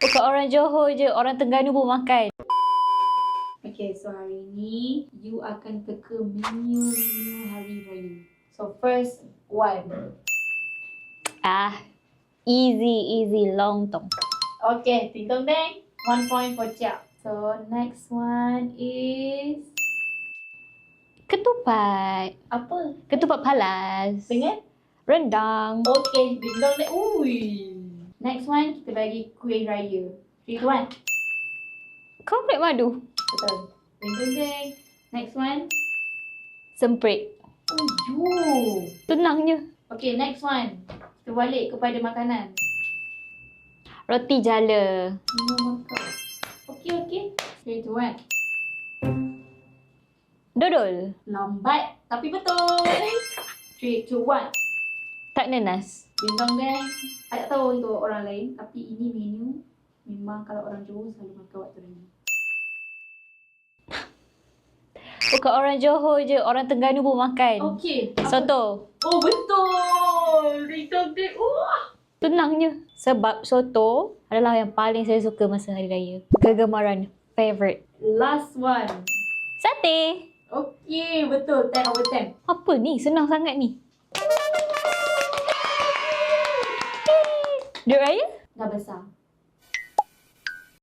Bukan orang Johor je, orang Terengganu pun makan. Okay, so hari ni you akan teka menu-menu hari raya. So first one. Ah, easy, easy, lontong. Okay, ting tong deng. One point for Chia. So next one is Ketupat. apa? Ketupat palas. Dengan? Rendang. Okay, ding dong deng. Ui. Next one, kita bagi kuih raya. Three, two, one. Komplek madu. Betul. Ding, ding, ding. Next one. Semprit. Ujuh. Tenangnya. Okay, next one. Kita kepada makanan. Roti jala. Okay, okay. Three, two, one. Dodol. Lambat, tapi betul. Three, two, one. Tak nenas. Bintang deng. Tak tahu untuk orang lain. Tapi ini menu. Memang kalau orang Johor selalu makan waktu ini. Bukan oh, orang Johor je. Orang Tengganu pun makan. Okey. Soto. Oh betul. Bintang deng. Wah. Tenangnya. Sebab soto adalah yang paling saya suka masa hari raya. Kegemaran. Favorite. Last one. Sate. Okey, betul. 10 over 10. Apa ni? Senang sangat ni. Do you? Nggak.